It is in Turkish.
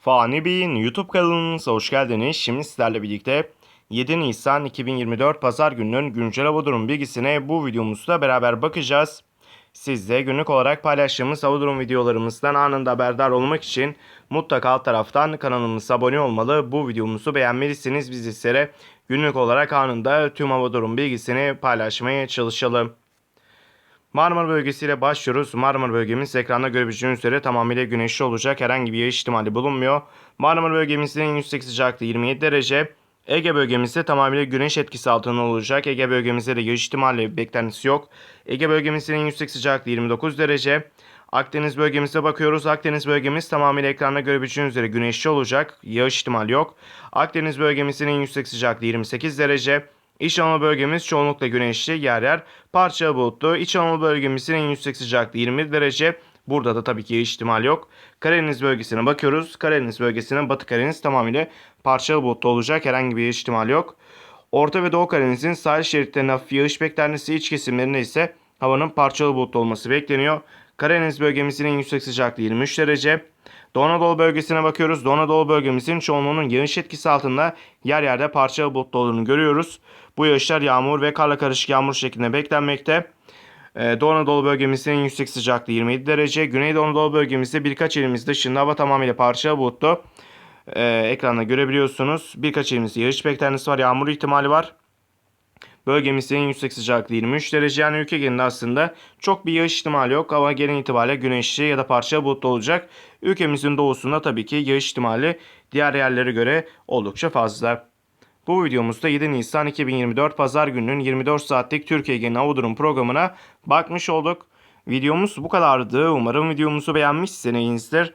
Fani Bey'in YouTube kanalınıza hoş geldiniz. Şimdi sizlerle birlikte 7 Nisan 2024 Pazar gününün güncel hava durum bilgisine bu videomuzda beraber bakacağız. Siz de günlük olarak paylaştığımız hava durum videolarımızdan anında haberdar olmak için mutlaka alt taraftan kanalımıza abone olmalı. Bu videomuzu beğenmelisiniz. Biz sizlere günlük olarak anında tüm hava durum bilgisini paylaşmaya çalışalım. Marmara bölgesiyle başlıyoruz. Marmara bölgemiz ekranda görebileceğiniz üzere tamamıyla güneşli olacak. Herhangi bir yağış ihtimali bulunmuyor. Marmara bölgemizin en yüksek sıcaklığı 27 derece. Ege bölgemizde tamamıyla güneş etkisi altında olacak. Ege bölgemizde de yağış ihtimali beklentisi yok. Ege bölgemizin en yüksek sıcaklığı 29 derece. Akdeniz bölgemize bakıyoruz. Akdeniz bölgemiz tamamıyla ekranda görebileceğiniz üzere güneşli olacak. Yağış ihtimali yok. Akdeniz bölgemizin en yüksek sıcaklığı 28 derece. İç Anadolu bölgemiz çoğunlukla güneşli yer yer parça bulutlu. İç Anadolu bölgemizin en yüksek sıcaklığı 20 derece. Burada da tabii ki yağış ihtimali yok. Karadeniz bölgesine bakıyoruz. Karadeniz bölgesinin Batı Karadeniz tamamıyla parçalı bulutlu olacak. Herhangi bir yağış ihtimali yok. Orta ve Doğu Karadeniz'in sahil şeritlerinde hafif yağış beklentisi iç kesimlerinde ise havanın parçalı bulutlu olması bekleniyor. Karadeniz bölgemizin yüksek sıcaklığı 23 derece. Doğu Anadolu bölgesine bakıyoruz. Doğu Anadolu bölgemizin çoğunluğunun yağış etkisi altında yer yerde parçalı bulutlu olduğunu görüyoruz. Bu yağışlar yağmur ve karla karışık yağmur şeklinde beklenmekte. Ee, Doğu Anadolu bölgemizin yüksek sıcaklığı 27 derece. Güneydoğu Anadolu bölgemizde birkaç ilimiz dışında hava tamamıyla parçalı bulutlu. Ee, ekranda görebiliyorsunuz. Birkaç ilimizde yağış beklentisi var. Yağmur ihtimali var. Bölgemizde en yüksek sıcaklığı 23 derece. Yani ülke genelinde aslında çok bir yağış ihtimali yok. Ama genel itibariyle güneşli ya da parçalı bulutlu olacak. Ülkemizin doğusunda tabii ki yağış ihtimali diğer yerlere göre oldukça fazla. Bu videomuzda 7 Nisan 2024 Pazar gününün 24 saatlik Türkiye genel hava durum programına bakmış olduk. Videomuz bu kadardı. Umarım videomuzu beğenmişsinizdir.